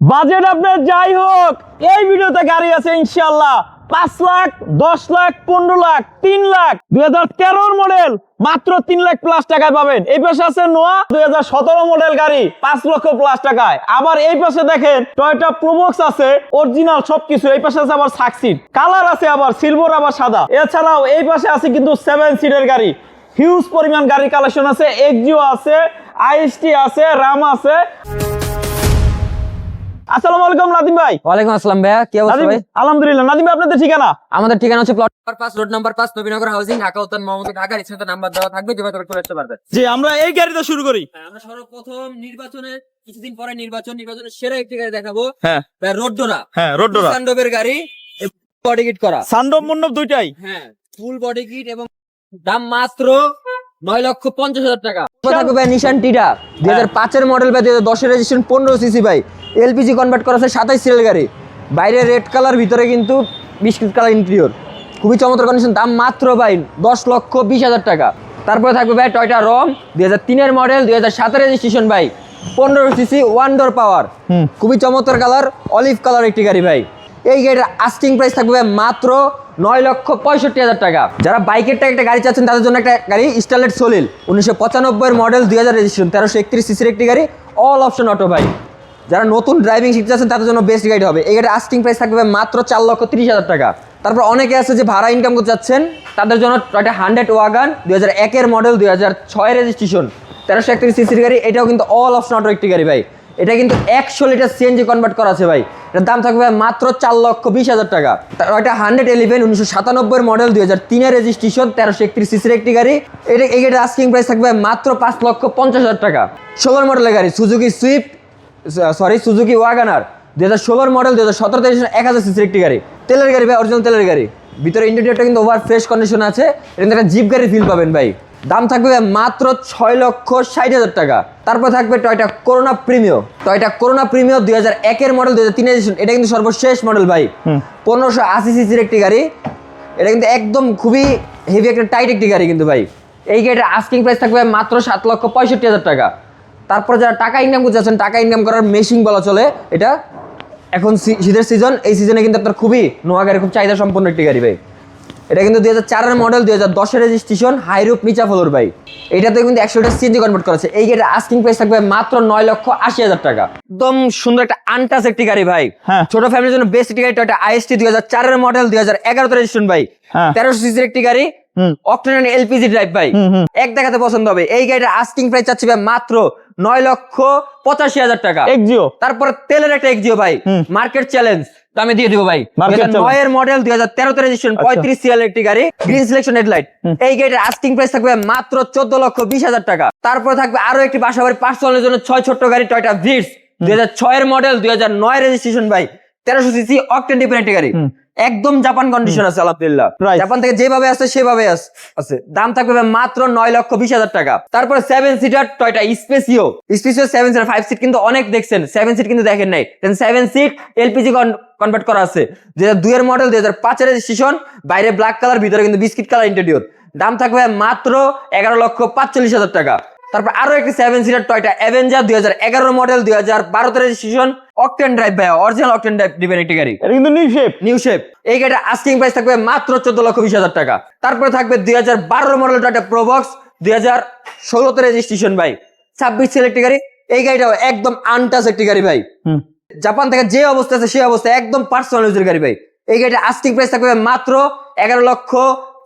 Budget আপনার যাই হোক, এই ভিডিওতে গাড়ি আছে ইনশাল্লাহ পাঁচ লাখ, দশ লাখ, পনেরো লাখ, তিন লাখ। দুই হাজার মডেল মাত্র তিন লাখ প্লাস টাকায় পাবেন। এই পাশে আছে নোয়া দুই হাজার সতেরো মডেল গাড়ি পাঁচ লক্ষ প্লাস টাকায়। আবার এই পাশে দেখেন টয়টা প্রোবক্স আছে অরিজিনাল সবকিছু। এই পাশে আছে আবার সাকসিড কালার আছে আবার সিলভার আবার সাদা। এছাড়াও এই পাশে আছে কিন্তু সেভেন সিটের গাড়ি। হিউজ পরিমাণ গাড়ি কালেকশন আছে। এক্সিও আছে আইএসটি আছে রাম আছে। আসসালামু আলাইকুম নাদিম ভাই। ওয়ালাইকুম আসসালাম ভাইয়া কি অবস্থা ভাই? আলহামদুলিল্লাহ নাদিম ভাই আপনাদের ঠিকানা? আমাদের ঠিকানা হচ্ছে প্লট নাম্বার পাঁচ রোড নাম্বার পাঁচ নবীনগর হাউজিং ঢাকা উত্তর মোহাম্মদ ঢাকার ইসলাম নাম্বার দেওয়া থাকবে যোগাযোগ করে আসতে পারবেন। জি আমরা এই গাড়িটা শুরু করি। হ্যাঁ, আমরা সর্বপ্রথম কিছুদিন পরে নির্বাচন নির্বাচনের সেরা একটি গাড়ি দেখাবো। হ্যাঁ। রোডডোরা হ্যাঁ রোডডোরা সান্ডোবের গাড়ি বডি কিট করা। সান্ডব দুইটাই। হ্যাঁ ফুল বডি কিট এবং দাম মাত্র নয় লক্ষ পঞ্চাশ হাজার টাকা। নিশান টিটা দুই হাজার পাঁচের মডেল বা দুই হাজার দশের রেজিস্ট্রেশন পনেরো সিসি ভাই। এলপিজি কনভার্ট করা আছে সাতাইশ সিরিয়াল গাড়ি। বাইরে রেড কালার ভিতরে কিন্তু বিস্কিট কালার ইন্টেরিয়র খুবই চমৎকার কন্ডিশন দাম মাত্র ভাই দশ লক্ষ বিশ হাজার টাকা। তারপরে থাকবে ভাই টয়টা রম দুই হাজার তিনের মডেল দুই হাজার সাতের রেজিস্ট্রেশন ভাই। পনেরো সিসি ওয়ান ডোর পাওয়ার। খুবই চমৎকার কালার অলিভ কালার একটি গাড়ি ভাই। এই গাড়ির আস্টিং প্রাইস থাকবে মাত্র নয় লক্ষ পঁয়ষট্টি হাজার টাকা। যারা বাইকের টাকা একটা গাড়ি চাচ্ছেন তাদের জন্য একটা গাড়ি স্টারলেট সলিল উনিশশো পঁচানব্বই মডেল দুই হাজার রেজিস্ট্রেশন তেরোশো একত্রিশ সিসির একটি গাড়ি। অল অপশন অটো ভাই। যারা নতুন ড্রাইভিং শিখতে চাচ্ছেন তাদের জন্য বেস্ট গাইড হবে। এই গাড়ির আস্টিং প্রাইস থাকবে মাত্র চার লক্ষ তিরিশ হাজার টাকা। তারপর অনেকে আছে যে ভাড়া ইনকাম করতে চাচ্ছেন তাদের জন্য একটা হান্ড্রেড ওয়াগান দুই হাজার একের মডেল দুই হাজার ছয় রেজিস্ট্রেশন তেরোশো একত্রিশ সিসির গাড়ি, এটাও কিন্তু অল অপশন অটো একটি গাড়ি ভাই। এটা কিন্তু একশো লিটার সিএনজি কনভার্ট করা আছে ভাই। এটার দাম থাকবে মাত্র চার লক্ষ বিশ হাজার টাকা। একটা হান্ড্রেড ইলেভেন উনিশশো সাতানব্বই মডেল দুই হাজার তিনের রেজিস্ট্রেশন তেরোশো একত্রিশ সিসির একটি গাড়ি। এটা এই গাড়ির আস্কিং প্রাইস থাকবে মাত্র পাঁচ লক্ষ পঞ্চাশ হাজার টাকা। ষোলোর মডেলের গাড়ি Suzuki Swift sorry Suzuki WagonR দু হাজার ষোলোর মডেল দু হাজার সতেরো এক হাজার সিসির একটি গাড়ি। তেলের গাড়ি ভাই অরিজিনাল তেলের গাড়ি। ভিতরে ইন্টেরিয়রটা কিন্তু ওভার ফ্রেশ কন্ডিশন আছে। এটা একটা জিপ গাড়ির ফিল পাবেন ভাই। দাম থাকবে মাত্র ছয় লক্ষ ষাট হাজার টাকা। তারপর থাকবে Toyota Corona Premio Toyota Corona Premio দুই হাজার একের মডেল দুই হাজার তিন এটা কিন্তু সর্বশেষ মডেল ভাই। পনেরোশো আশি সিসির একটি গাড়ি। এটা কিন্তু একদম খুবই হেভি একটা টাইট একটি গাড়ি কিন্তু ভাই। এই গাড়িটার আস্কিং প্রাইস থাকবে মাত্র সাত লক্ষ পঁয়ষট্টি হাজার টাকা। তারপর যারা টাকা ইনকাম করতে চাচ্ছেন টাকা ইনকাম করার মেশিন বলা চলে এটা এখন শীতের সিজন এই সিজনে কিন্তু আপনার খুবই নোয়া গাড়ি খুব চাহিদা সম্পন্ন একটি গাড়ি ভাই এটা কিন্তু দুই হাজার চারের মডেল দুই হাজার দশের রেজিস্ট্রেশন হাইরুপ নিচা ফলোর ভাই এটাতে কিন্তু একশো লিটার সিএনজি কনভার্ট করা আছে এই গাড়ির আস্কিং প্রাইস থাকবে মাত্র নয় লক্ষ আশি হাজার টাকা একদম সুন্দর একটা আনটাস একটি গাড়ি ভাই হ্যাঁ। ছোট ফ্যামিলির জন্য বেস্ট একটি গাড়ি টয়টা আইএসটি দুই হাজার চারের মডেল দুই হাজার এগারোতে রেজিস্ট্রেশন ভাই হ্যাঁ। তেরোশো সিসির একটি গাড়ি হুম। অক্টেন এলপিজি ড্রাইভ ভাই। এক দেখাতে পছন্দ হবে এই গাড়িটার আস্কিং প্রাইস চাচ্ছি ভাই মাত্র নয় লক্ষ পঁচাশি হাজার টাকা। এক্সিও তারপর তেলের একটা এক্সিও ভাই। মার্কেট চ্যালেঞ্জ তো আমি দিয়ে দিব ভাই। নয়ের মডেল দুই হাজার তেরোতে রেজিস্ট্রেশন আচ্ছা। পঁয়ত্রিশ সিএল একটি গাড়ি গ্রিন সিলেকশন হেডলাইট এই গাড়ির আস্কিং প্রাইস থাকবে মাত্র চোদ্দ লক্ষ বিশ হাজার টাকা। তারপর থাকবে আরও একটি বাসাবাড়ি পার্সোনালের জন্য ছয় ছোট্ট গাড়ি টয়টা ভিটস দুই হাজার ছয়ের মডেল দুই হাজার নয় রেজিস্ট্রেশন ভাই। তেরোশো সিসি অকটেন ডিপেন্ড গাড়ি। একদম জাপান কন্ডিশন আছে আলহামদুলিল্লাহ। জাপান থেকে যেভাবে আসছে সেভাবে আছে। দাম থাকবে মাত্র নয় লক্ষ বিশ হাজার টাকা। তারপরে seven seater Toyota Spacio Spacio seven seater five seat কিন্তু অনেক দেখছেন। সেভেন সিট কিন্তু দেখেন নাই। সেভেন সিট এলপিজি কনভার্ট করা আছে। দুই হাজার দুইয়ের মডেল দুই হাজার পাঁচের রেজিস্ট্রেশন বাইরে ব্ল্যাক কালার ভিতরে কিন্তু বিস্কিট কালার ইন্টেরিয়র দাম থাকবে মাত্র এগারো লক্ষ পাঁচচল্লিশ হাজার টাকা। তারপর আরও একটি সেভেন সিটার টয়টা অ্যাভেঞ্জার দুই হাজার এগারো মডেল দুই হাজার বারোতে রেজিস্ট্রেশন অকটেন ড্রাইভ ভাই অরিজিনাল অকটেন ড্রাইভ দিবেন একটি গাড়ি। এটা কিন্তু নিউ শেপ নিউ শেপ এই গাড়িটা আস্কিং প্রাইস থাকবে মাত্র চোদ্দ লক্ষ বিশ হাজার টাকা। তারপরে থাকবে দুই হাজার বারো মডেল টয়টা প্রোবক্স দুই হাজার ষোলোতে রেজিস্ট্রেশন ভাই। ছাব্বিশ সেল একটি গাড়ি। এই গাড়িটাও একদম আনটাস একটি গাড়ি ভাই। হুম। জাপান থেকে যে অবস্থা আছে সেই অবস্থা একদম পার্সোনাল ইউজের গাড়ি ভাই। এই গাড়িটা আস্কিং প্রাইস থাকবে মাত্র এগারো লক্ষ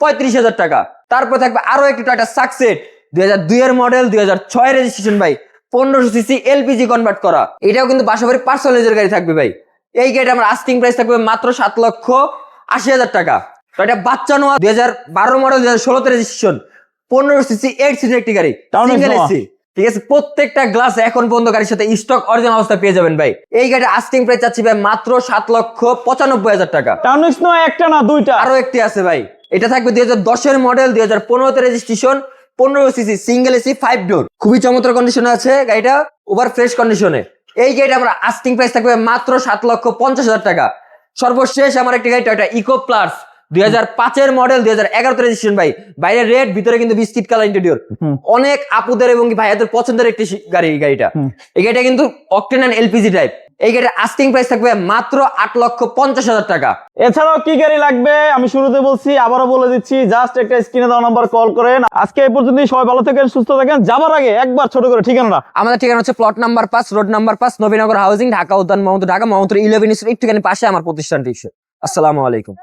পঁয়ত্রিশ হাজার টাকা। তারপর থাকবে আরও একটি টয়টা সাকসেট দুই হাজার দুইয়ের মডেল দুই হাজার ছয় রেজিস্ট্রেশন ভাই। পনেরোশো সিসি এলপিজি কনভার্ট করা। এটাও কিন্তু বাসাবাড়ি পার্সোনাল ইউজের গাড়ি থাকবে ভাই। এই গাড়িটা আমার আস্কিং প্রাইস থাকবে মাত্র সাত লক্ষ আশি হাজার টাকা। তো এটা বাচ্চা নোয়া দুই হাজার বারো মডেল দুই হাজার ষোলোতে রেজিস্ট্রেশন পনেরো সিসি এইট সিসি একটি গাড়ি। সিঙ্গেল এসি ঠিক আছে প্রত্যেকটা গ্লাস এখন পর্যন্ত গাড়ির সাথে স্টক অরিজিনাল অবস্থা পেয়ে যাবেন ভাই। এই গাড়ির আস্কিং প্রাইস চাচ্ছি ভাই মাত্র সাত লক্ষ পঁচানব্বই হাজার টাকা। টাউনিক্স নয় একটা না দুইটা। আরও একটি আছে ভাই। এটা থাকবে দুই হাজার দশের মডেল দুই হাজার পনেরোতে রেজিস্ট্রেশন পনেরো CC single AC five door খুবই চমৎকার কন্ডিশনে আছে গাড়িটা ওভার ফ্রেশ কন্ডিশনে এই গাড়িটা আমরা আস্টিং প্রাইস থাকবে মাত্র সাত লক্ষ পঞ্চাশ হাজার টাকা। সর্বশেষ আমার একটি গাড়ি টয়টা ইকো প্লাস দুই হাজার পাঁচের মডেল দুই হাজার এগারোতে রেজিস্ট্রেশন ভাই। বাইরে রেড ভিতরে কিন্তু বিস্কিট কালার ইন্টেরিয়র অনেক আপুদের এবং ভাইয়াদের পছন্দের একটি গাড়ি এই গাড়িটা। এই গাড়িটা কিন্তু অকটেন অ্যান্ড এলপিজি টাইপ এই গাড়ির আস্কিং প্রাইস থাকবে মাত্র আট লক্ষ পঞ্চাশ হাজার টাকা। এছাড়াও কি গাড়ি লাগবে? আমি শুরুতে বলছি আবারও বলে দিচ্ছি জাস্ট একটা স্ক্রিনে দেওয়া নাম্বার কল করেন। আজকে এই পর্যন্ত সবাই ভালো থাকেন সুস্থ থাকেন। যাবার আগে একবার ছোট করে ঠিকানা আমাদের ঠিকানা হচ্ছে প্লট নাম্বার পাঁচ রোড নাম্বার পাঁচ নবীনগর হাউজিং ঢাকা উদ্যান মহন্ত ঢাকা মহন্ত ইলেভেন একটুখানি পাশে আমার প্রতিষ্ঠানটি। আসসালামু আলাইকুম।